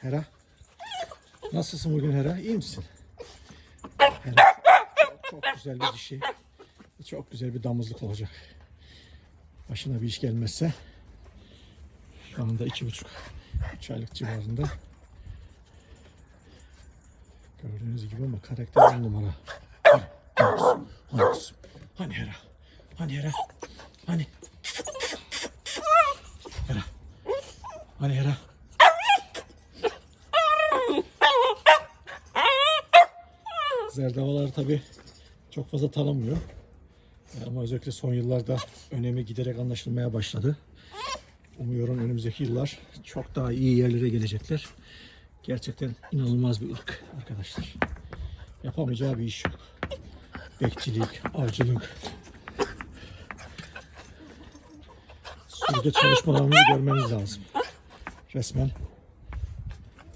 Hera. Nasılsın bugün Hera? İyi misin? Hera. Çok güzel bir dişi. Çok güzel bir damızlık olacak. Başına bir iş gelmezse anda iki buçuk üç aylık civarında. Gördüğünüz gibi ama karakter on numara. Hani, hani hani hani Hera, hani Hera, hani. Hera, hani Hera. Zerdavalar tabi çok fazla tanınmıyor. E, Ama özellikle son yıllarda önemi giderek anlaşılmaya başladı. Umuyorum önümüzdeki yıllar çok daha iyi yerlere gelecekler. Gerçekten inanılmaz bir ırk arkadaşlar. Yapamayacağı bir iş yok. Bekçilik, avcılık. Sürüde çalışmalarını görmeniz lazım. Resmen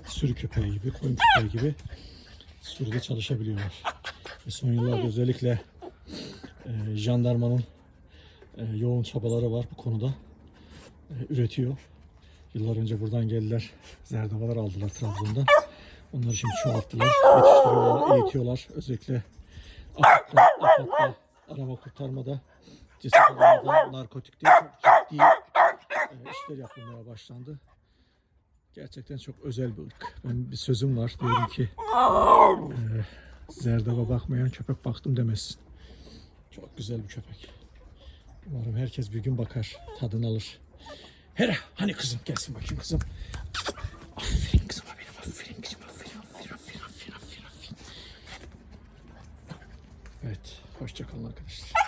sürü köpeği gibi, koyun köpeği gibi sürüde çalışabiliyorlar. Ve son yıllarda özellikle e, jandarmanın e, yoğun çabaları var bu konuda. E, üretiyor. Yıllar önce buradan geldiler. Zerdavalar aldılar Trabzon'dan. Onları şimdi çoğalttılar. Yetiştiriyorlar, eğitiyorlar. Özellikle AFAD'da, AFAD'da arama kurtarmada, ceset aramada, narkotikte çok ciddi e, işler yapılmaya başlandı. Gerçekten çok özel bir ırk. Ben bir sözüm var. Diyorum ki e, Zerdava bakmayan köpek baktım demesin. Çok güzel bir köpek. Umarım herkes bir gün bakar, tadını alır. Hera, hani kızım? Gelsin bakayım kızım. Aferin kızıma benim, aferin kızım, aferin, aferin, aferin, aferin, aferin. Evet, hoşçakalın arkadaşlar.